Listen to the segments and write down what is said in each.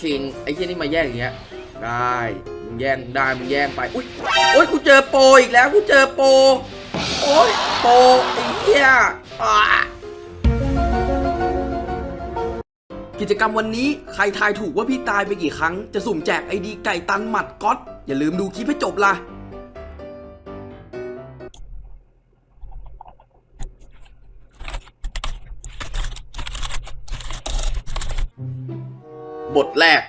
คิงไอ้เหี้ยนี่มาแย่งอย่างเงี้ยได้มึงแย่งได้มึงแย่งไปอุ้ยโอ้ยกูเจอโปอีกแล้วกูเจอโปโอ้ยโปไอ้เหี้ยอ่ากิจกรรมวันนี้ใครทายถูกว่าพี่ตายไปกี่ครั้ง จะสุ่มแจกไอดีไก่ตันหมัดก๊อตอย่าลืมดูคลิปให้จบล่ะ บทแรก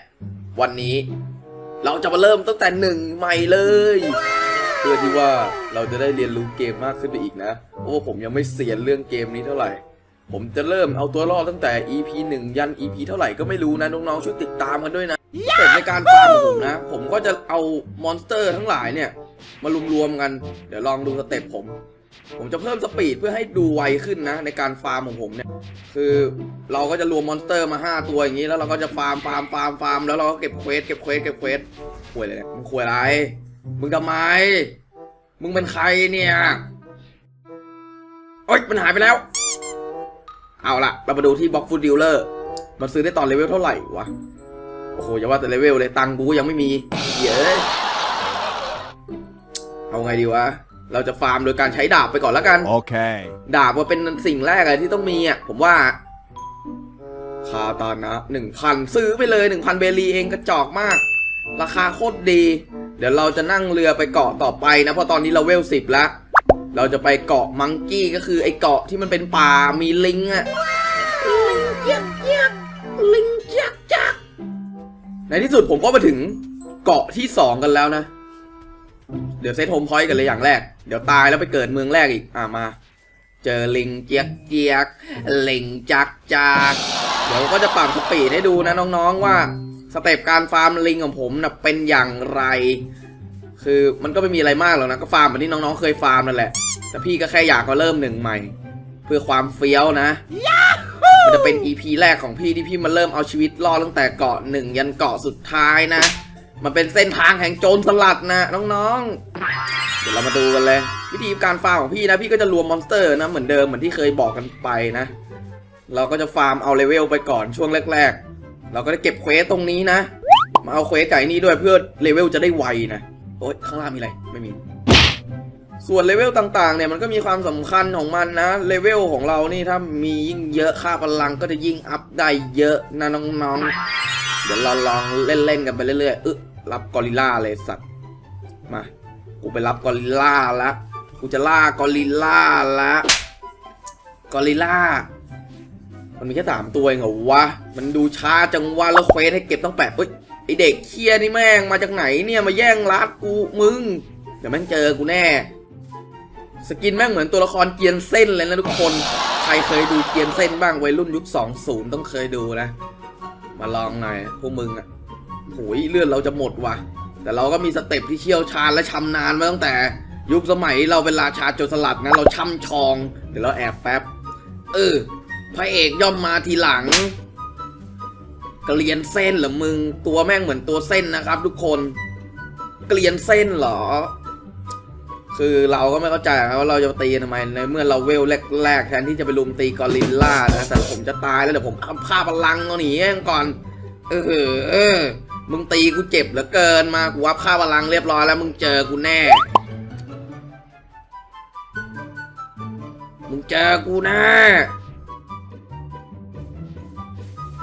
วันนี้ เราจะมาเริ่มตั้งแต่หนึ่งใหม่เลย เพื่อที่ว่าเราจะได้เรียนรู้เกมมากขึ้นไปอีกนะเพราะผมยังไม่เสียนเรื่องเกมนี้เท่าไหร่ ผมจะเริ่มเอาตัวรอดตั้งแต่ EP 1 ยัน EP เท่าไหร่ก็ไม่รู้นะน้องๆช่วยติดตามกันด้วยนะแต่ในการฟาร์มของผมนะ ผมก็จะเอามอนสเตอร์ทั้งหลายเนี่ย มารวมๆกัน เดี๋ยวลองดูสเต็ปผม ผมจะเพิ่มสปีดเพื่อให้ดูไวขึ้นนะ ในการฟาร์มของผมเนี่ย คือเราก็จะรวมมอนสเตอร์มา 5 ตัวอย่างนี้ แล้วเราก็จะฟาร์มฟาร์มฟาร์มฟาร์มแล้วเราก็เก็บเควสเก็บเควสเก็บเควสควยอะไรเนี่ยมึงควยอะไร มึงทำไม มึงเป็นใครเนี่ยโอ๊ยมันหายไปแล้ว เอาละเรามาดูที่บ็อกฟูดดิลเลอร์มันซื้อได้ตอนเลเวลเท่าไหร่วะ โอ้โหอย่าว่าแต่เลเวลเลยตังค์กูก็ยังไม่มีเย้ยเอาไงดีวะ เราจะฟาร์มโดยการใช้ดาบไปก่อนแล้วกัน Okay. ดาบว่าเป็นสิ่งแรกเลยที่ต้องมีอะ ผมว่า คาตานะหนึ่งพันซื้อไปเลยหนึ่งพันเบลีเองกระจอกมาก ราคาโคตรดี เดี๋ยวเราจะนั่งเรือไปเกาะต่อไปนะเพราะตอนนี้เราเวลสิบแล้ว เราจะไปเกาะมังกี้ก็คือไอเกาะที่มันเป็นป่ามีลิงอะลิงเจี๊ยกเจี๊ยกลิงเจี๊ยกจักในที่สุดผมก็มาถึงเกาะที่สองกันแล้วนะ เดี๋ยวเซตโฮมพอยต์กันเลยอย่างแรก เดี๋ยวตายแล้วไปเกิดเมืองแรกอีก อ่ามา เจอลิงเจี๊ยกเจี๊ยกลิงจักจักเดี๋ยวก็จะปรับสปีดให้ดูนะน้องๆว่าสเต็ปการฟาร์มลิงของผมนะเป็นอย่างไร คือมันก็ไม่มีอะไรมากหรอกนะก็ฟาร์มเหมือนที่น้องๆเคยฟาร์มนั่นแหละ แต่พี่ก็แค่อยากมาเริ่มหนึ่งใหม่ เพื่อความเฟี้ยวนะ มันจะเป็น EP แรกของพี่ที่พี่มาเริ่มเอาชีวิตรอดตั้งแต่เกาะหนึ่งยันเกาะสุดท้ายนะ มันเป็นเส้นทางแห่งโจรสลัดนะน้องๆ เดี๋ยวเรามาดูกันเลย วิธีการฟาร์มของพี่นะ พี่ก็จะรวมมอนสเตอร์นะเหมือนเดิมเหมือนที่เคยบอกกันไปนะ เราก็จะฟาร์มเอาเลเวลไปก่อนช่วงแรก ๆ เราก็จะเก็บเควสตรงนี้นะ มาเอาเควสไก่นี่ด้วยเพื่อเลเวลจะได้ไวนะโอ๊ยข้างล่างมีอะไรไม่มี ส่วนเลเวลต่างๆเนี่ยมันก็มีความสำคัญของมันนะเลเวลของเรานี่ถ้ามียิ่งเยอะค่าพลังก็จะยิ่งอัพได้เยอะนะน้องๆ เดี๋ยวเราลองเล่นๆกันไปเรื่อยๆอึ รับกอริลลาเลยสัตว์ มา กูไปรับกอริลลาละ กูจะล่ากอริลลาละ กอริลลา มันมีแค่สามตัวเองเหรอวะ มันดูช้าจังวะแล้วเควสให้เก็บต้องแปดเฮ้ยไอเด็กเคียนี่แม่งมาจากไหนเนี่ยมาแย่งรัดกูมึง เดี๋ยวแม่งเจอกูแน่ สกินแม่งเหมือนตัวละครเกียนเส้นเลยนะทุกคน ใครเคยดูเกียนเส้นบ้างวัยรุ่นยุค 20 ต้องเคยดูนะ มาลองหน่อยพวกมึงอะ โหยเลือดเราจะหมดว่ะ แต่เราก็มีสเต็ปที่เชี่ยวชาญและชำนาญมาตั้งแต่ ยุคสมัยเราเป็นราชาโจรสลัดนะเราช่ำชอง เดี๋ยวเราแอบแป๊บ เออพระเอกย่อมมาทีหลังเกลียนเส้นเหรอมึง ตัวแม่งเหมือนตัวเส้นนะครับ ทุกคน เกลียนเส้นเหรอ คือเราก็ไม่เข้าใจนะว่าเราจะตีทำไมในเมื่อเราเวลแรกๆแทนที่จะไปลุมตีกอริลล่านะแต่ผมจะตายแล้วเดี๋ยวผมเอาฆ่าพลังเอาหนีก่อน เออเออ มึงตีกูเจ็บเหลือเกินมากูวับฆ่าพลังเรียบร้อยแล้วมึงเจอกูแน่ มึงเจอกูแน่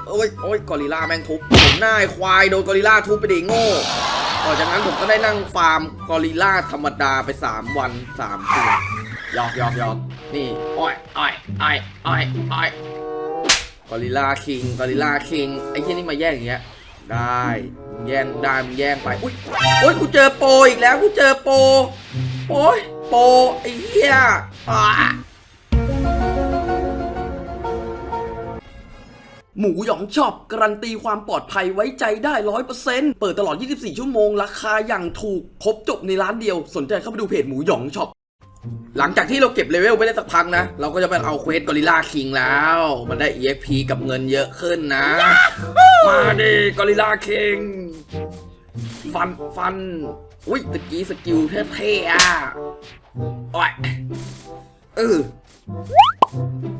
โอ้ยโอ้ยกอริล่าแม่งทุบผมหน้าควายโดนกอริล่าทุบไปดิโง่ต่อจากนั้นผมก็ได้นั่งฟาร์มกอริล่าธรรมดาไป 3 วัน3ตัวหยอกหยอกหยอกนี่อ้อยอ้อยอ้อยอ้อยอ้อยกอริล่าคิงกอริลล่าคิงไอ้ที่นี่มาแย่งอย่างเงี้ย ได้แย่งได้มึงแย่งไปอุ้ยโอ้ยกูเจอโปอีกแล้วกูเจอโปโอ้ยโปไอ้เหี้ยอ่าหมูหยองช็อปการันตีความปลอดภัยไว้ใจได้ร้อยเปอร์เซ็นต์เปิดตลอด 24 ชั่วโมง ราคาอย่างถูก ครบจบในร้านเดียว สนใจเข้าไปดูเพจหมูหยองช็อป หลังจากที่เราเก็บเลเวลไปได้สักพักนะ เราก็จะไปเอาเควสกอริลลาคิงแล้ว มันได้ EXP กับเงินเยอะขึ้นนะ มาดิกอริลลาคิงฟันฟัน อุ้ยตะกี้สกิลเท่ๆอะโอ้ยเออ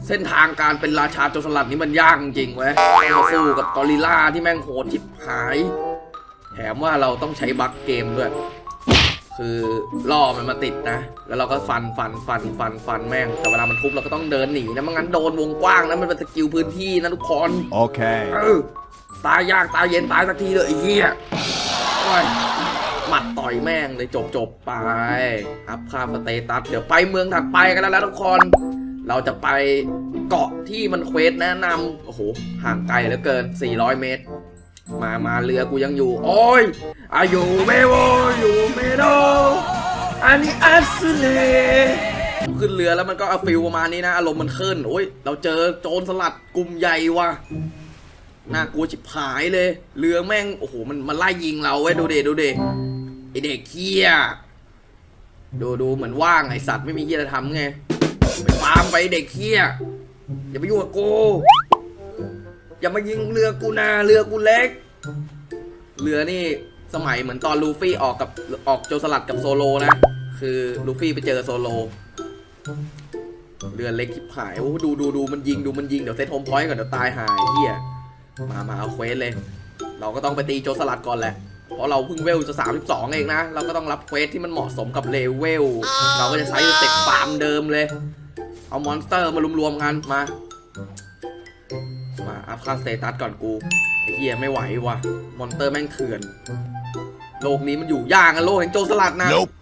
เส้นทางการเป็นราชาโจรสลัดนี่มันยากจริงๆเว้ยต้องมาสู้กับกอริลลาที่แม่งโหดชิบหาย แถมว่าเราต้องใช้บัคเกมด้วย คือล่อมันมาติดนะ แล้วเราก็ฟันฟันฟันฟันฟันแม่ง แต่เวลามันทุบเราก็ต้องเดินหนีนะไม่งั้นโดนวงกว้างนะมันเป็นสกิลพื้นที่นะทุกคน Okay. เออ ตายยากตายเย็นตายสักทีเลยไอ้เหี้ยโอ้ยหมัดต่อยแม่งเลยจบจบไป อัพค่าสเตตัส เดี๋ยวไปเมืองถัดไปกันแล้วนะทุกคน เราจะไปเกาะที่มันเควสแนะนำโอ้โห ห่างไกลเหลือเกิน 400 เมตร มามาเรือกูยังอยู่ โอ้ยอายุเมโวอยู่เมโดอันนี้อัสเลขึ้นเรือแล้วมันก็เอาฟิลประมาณนี้นะ อารมณ์มันขึ้น โอ้ย เราเจอโจรสลัดกลุ่มใหญ่ว่ะ น่ากลัวชิบหายเลย เรือแม่งโอ้โหมันมันไล่ยิงเราเว้ยดูเดดูเดไอเด็กเคียดูดูเหมือนว่างไอสัตว์ไม่มีเคียจะทำไงไปฟาร์มไปเด็กเคียอย่าไปยุ่งกับกูอย่ามายิงเรือกูนาเรือกูเล็ก เรือนี่สมัยเหมือนตอนลูฟี่ออกกับออกโจรสลัดกับโซโลนะ คือลูฟี่ไปเจอโซโล เรือเล็กทิบหายโอ้ดูดูดูมันยิงดูมันยิงเดี๋ยวเซตโฮมพอยต์ก่อนเดี๋ยวตายหายเฮีย มามาเอาเควสเลย เราก็ต้องไปตีโจรสลัดก่อนแหละ เพราะเราเพิ่งเวลจะ 32 เองนะ เราก็ต้องรับเควสที่มันเหมาะสมกับเลเวล เราก็จะใช้สเต็ปฟาร์มเดิมเลย เอามอนสเตอร์มารวมๆกัน มา มาอัพค่าสเตตัสก่อนกูไอ้เหี้ยไม่ไหวว่ะมอนสเตอร์แม่งเถื่อน โลกนี้มันอยู่ยากอะโลกแห่งโจรสลัดนะ Nope.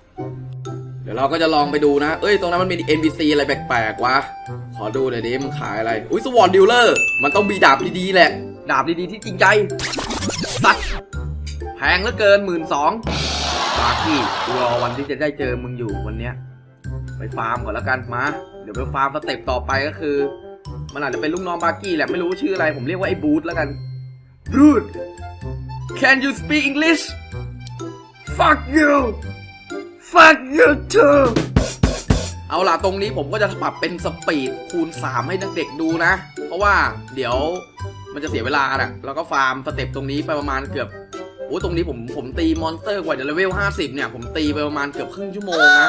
เดี๋ยวเราก็จะลองไปดูนะ เอ้ย ตรงนั้นมันมี NPC อะไรแปลกๆวะ ขอดูหน่อยดิ มันขายอะไร อุ้ยสวอตดิลเลอร์ มันต้องมีดาบดีๆแหละ ดาบดีๆที่จริงใจ สัตว์แพงเหลือเกินหมื่นสองบาร์กี้กูรอวันที่จะได้เจอมึงอยู่วันเนี้ย ไปฟาร์มก่อนแล้วกันมา เดี๋ยวไปฟาร์มสเต็ปต่อไปก็คือ มันอาจจะเป็นลูกน้องบาร์กี้แหละไม่รู้ชื่ออะไรผมเรียกว่าไอ้บูธแล้วกันบูธ Can you speak English Fuck you Fuck you too เอาล่ะตรงนี้ผมก็จะปรับเป็นสปีดคูณ 3 ให้เด็กๆดูนะ เพราะว่าเดี๋ยวมันจะเสียเวลาน่ะแล้วก็ฟาร์มสเต็ปตรงนี้ไปประมาณเกือบโอ้ตรงนี้ผมผมตีมอนสเตอร์กว่าจะเลเวล50 เนี่ย ผมตีไปประมาณเกือบครึ่งชั่วโมงนะ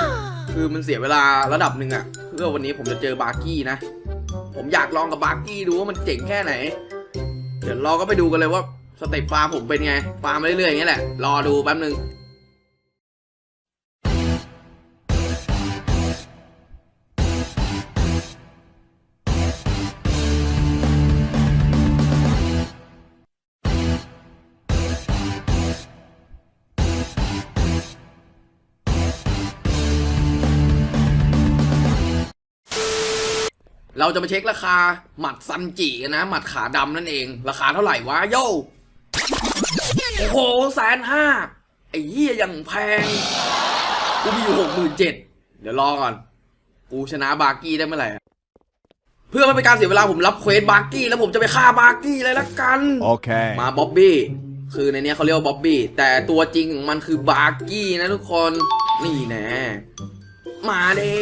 คือมันเสียเวลาระดับหนึ่งอะเพื่อวันนี้ผมจะเจอบาร์กี้นะ ผมอยากลองกับบาร์กี้ดูว่ามันเจ๋งแค่ไหน เดี๋ยวเราก็ไปดูกันเลยว่าสเต็ปฟาร์มผมเป็นไง ฟาร์มเรื่อยๆอย่างเงี้ยแหละ รอดูแป๊บนึง เราจะมาเช็คราคาหมัดซันจิกันนะ หมัดขาดำนั่นเอง ราคาเท่าไหร่วะโยโอ้โหแสนห้าไอ้เหี้ยอย่างแพง กูมีอยู่หกหมื่นเจ็ดเดี๋ยวรอก่อน กูชนะบาร์กี้ได้เมื่อไหร่อะเพื่อไม่เป็นการเสียเวลาผมรับเควสบาร์กี้แล้วผมจะไปฆ่าบาร์กี้เลยละกัน Okay. มาบ๊อบบี้คือในเนี้ยเขาเรียกว่าบ๊อบบี้แต่ตัวจริงของมันคือบาร์กี้นะทุกคน นี่แน่มาเด้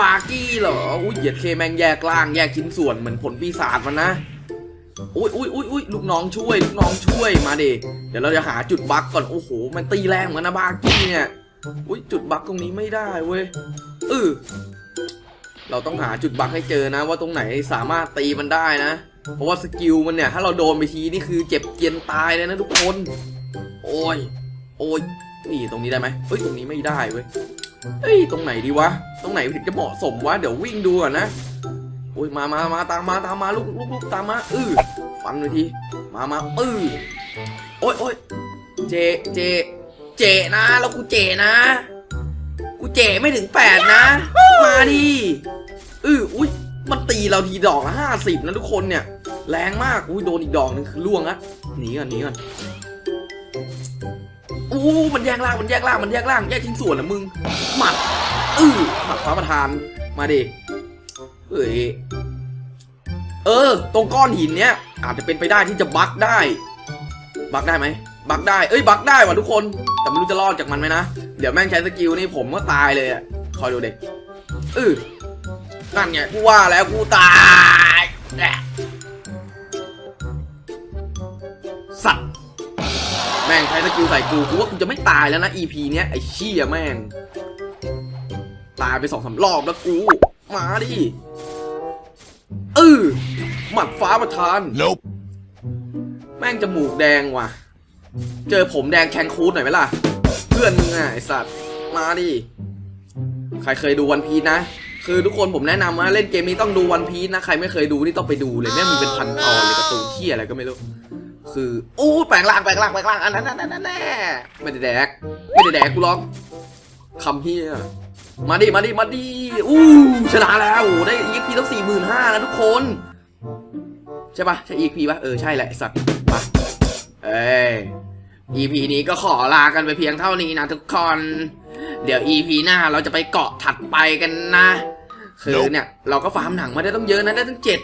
บาร์กี้เหรอ อุ้ยเหยียดเคแมงแยกล่างแยกชิ้นส่วนเหมือนผลปีศาจมันนะ อุ้ยอุ้ยอุ้ยอุ้ยลูกน้องช่วยลูกน้องช่วยมาเดเดี๋ยวเราจะหาจุดบั๊กก่อน โอ้โห มันตีแรงเหมือนนะบาร์กี้เนี่ย อุ้ยจุดบั๊กตรงนี้ไม่ได้เว้ยเออเราต้องหาจุดบั๊กให้เจอนะ ว่าตรงไหนสามารถตีมันได้นะ เพราะว่าสกิลมันเนี่ย ถ้าเราโดนไปทีนี่คือเจ็บเกียนตายเลยนะทุกคน โอ้ย โอ้ย นี่ตรงนี้ได้ไหมเฮ้ยตรงนี้ไม่ได้เว้ย เฮ้ย ตรงไหนดีวะ ตรงไหนถึงจะเหมาะสมวะ เดี๋ยววิ่งดูก่อนนะโอ้ยมามามาตามมาตามมาลูกลูกลูกตามมาอือฟันเลยทีมามาอือโอ้ยโอ้ยเจเจ เจนะ แล้วกูเจนะ กูเจไม่ถึงแปดนะ มาดิอืออุ้ยมันตีเราทีดอกละห้าสิบนะทุกคนเนี่ย แรงมากอุ้ยโดนอีกดอกนึงคือล่วงละหนีก่อนหนีก่อน มันแยกล่าง มันแยกล่าง มันแยกล่าง แยกชิ้นส่วนนะมึง หมัดอือหมัดฟ้าประธาน มาดิ เอ้ย เออ ตรงก้อนหินเนี้ย อาจจะเป็นไปได้ที่จะบักได้ บักได้ไหม บักได้ เอ้ย บักได้ว่ะทุกคน แต่ไม่รู้จะรอดจากมันไหมนะ เดี๋ยวแม่งใช้สกิลนี่ผมก็ตายเลยอะคอยดูเด็กอือนั่นไงกูว่าแล้วกูตาย สัตว์ แม่งใช้สกิลใส่กูกูว่ากูจะไม่ตายแล้วนะ EP เนี้ยไอ้เชี่ยแม่ง ตายไปสองสามรอบแล้วกู มาดิเออหมัดฟ้าประทาน Nope. แม่งจมูกแดงว่ะ เจอผมแดงแคนคูดหน่อยไหมล่ะ เพื่อนมึงอะไอสัตว์ มาดิ ใครเคยดูวันพี e นะ คือทุกคนผมแนะนำว่าเล่นเกมนี้ต้องดูวันพี e นะ ใครไม่เคยดูนี่ต้องไปดูเลยแม่งมีเป็นพันตอนเลยการ์ตูนเที่ยอะไรก็ไม่รู้ คืออู้แปลงร่างแปลงร่างแปลงร่างอันนั้นนั่นนั่นแน่ไม่ได้แดกไม่ได้แดกกูหรอกคำเฮียมาดิมาดิมาดิอู้ชนะแล้วโอ้ได้ EXP ตั้งสี่หมื่นห้านะทุกคน ใช่ปะใช่ EP ปะเออใช่แหละสัตว์ปะเอ้ย EP นี้ก็ขอลากันไปเพียงเท่านี้นะทุกคน เดี๋ยว EP หน้าเราจะไปเกาะถัดไปกันนะ คือเนี่ย เราก็ฟาร์มหนังมาได้ต้องเยอะนะได้ตั้งเจ็ด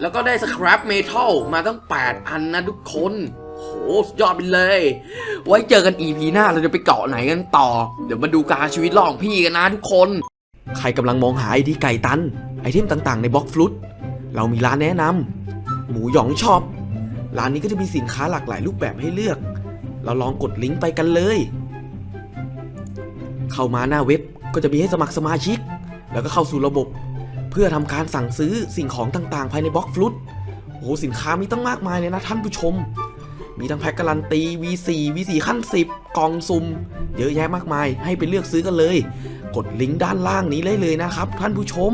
แล้วก็ได้สครับเมทัลมาตั้ง 8 อันนะทุกคนโหสุดยอดไปเลย ไว้เจอกัน EP หน้าเราจะไปเกาะไหนกันต่อ เดี๋ยวมาดูการชีวิตรอดของพี่กันนะทุกคน ใครกำลังมองหาไอดีไก่ตัน ไอเทมต่างๆในบล็อกฟลุตเรามีร้านแนะนำหมูหยองช็อปร้านนี้ก็จะมีสินค้าหลากหลายรูปแบบให้เลือก เราลองกดลิงก์ไปกันเลย เข้ามาหน้าเว็บก็จะมีให้สมัครสมาชิก แล้วก็เข้าสู่ระบบ เพื่อทำการสั่งซื้อสิ่งของต่างๆ ภายในบล็อกฟลุตโอ้โหสินค้ามีตั้งมากมายเลยนะท่านผู้ชม มีทั้งแพ็คการันตี V4 V4 ขั้น 10 กล่องซุ่มเยอะแยะมากมายให้ไปเลือกซื้อกันเลย กดลิงก์ด้านล่างนี้ได้เลยนะครับท่านผู้ชม